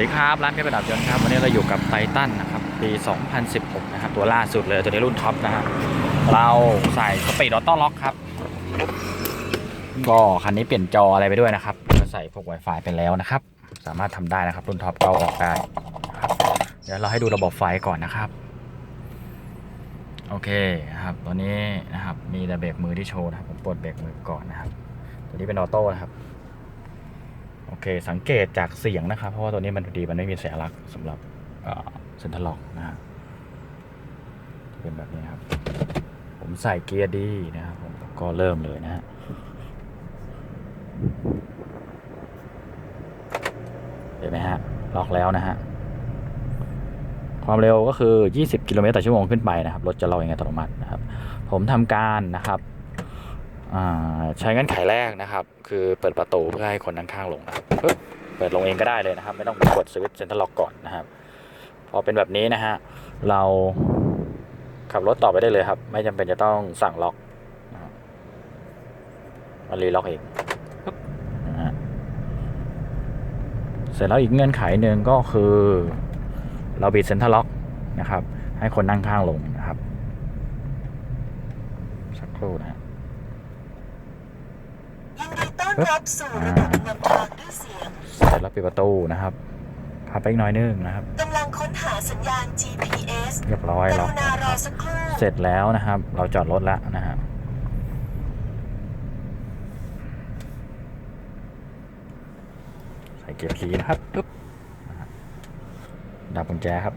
ดีครับ ร้านเพชรประดับยนต์ครับ วันนี้เราอยู่กับไททันนะครับ ปี 2016 นะครับ ตัวล่าสุดเลยตัวนี้รุ่นท็อปนะฮะเราใส่สปีดออโต้ล็อกครับ ก็คันนี้เปลี่ยนจออะไรไปด้วยนะครับก็ใส่พวก Wi-Fi ไปแล้วนะครับ สามารถทำได้นะครับ รุ่นท็อปก็เอาออกได้นะครับเดี๋ยวเราให้ดูระบบไฟก่อนนะครับ โอเคครับตัวนี้นะครับมีแต่เบรกมือที่โชว์นะครับผมปลดเบรกมือก่อนนะครับ ตัวนี้เป็นออโต้นะครับ เคสังเกตจากเสียงนะครับ เพราะว่าตัวนี้มันดีมันไม่มีสัญลักษณ์สำหรับเซนทรัลล็อกนะฮะเป็นแบบนี้ครับ ผมใส่เกียร์ดีนะครับผมก็เริ่มเลยนะฮะเห็นไหมฮะล็อกแล้วนะฮะความเร็วก็คือ 20 กิโลเมตรต่อชั่วโมงขึ้นไปนะครับรถจะล็อกเองอัตโนมัตินะครับ ผมทำการนะครับ ใช้เงื่อนไขแรกนะครับ คือเปิดประตูเพื่อให้คนนั่งข้างลงนะครับปึ๊บเปิดลงเองก็ได้เลยนะครับ ไม่ต้องกดสวิตช์เซ็นทรัลล็อกก่อนนะครับ พอเป็นแบบนี้นะฮะเราขับรถต่อไปได้เลยครับ ไม่จำเป็นจะต้องสั่งล็อกมันรีล็อกเองเสร็จแล้วอีกเงื่อนไขหนึ่งก็คือ เราบิดเซ็นทรัลล็อกนะครับ ให้คนนั่งข้างลงนะครับ สักครู่นะฮะ ยิ นดีต้อนรับสู่ระบบนำทางด้วยเสียงเสร็จแล้วปิดประตูนะครับพับไปอีกหน่อยนึงนะครับกำลังค้นหาสัญญาณ GPS เรียบร้อยกแล้วรุณารอสักครู่เสร็จแล้วนะครับ เราจอดรถแล้วนะฮะใส่เกียร์พีนะครับปึ๊บนะฮะดับกุญแจครับ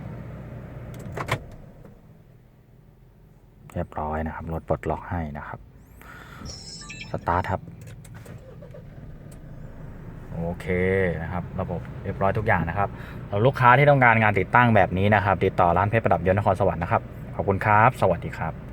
เรียบร้อยนะครับ รถปลดล็อกให้นะครับ สตาร์ทครับโอ เคนะครับระบบเรียบร้อยทุกอย่างนะครับเราลูกค้าที่ต้องการงานติดตั้งแบบนี้นะครับ ติดต่อร้านเพชรประดับยนต์นครสวรรค์นะครับ ขอบคุณครับ สวัสดีครับ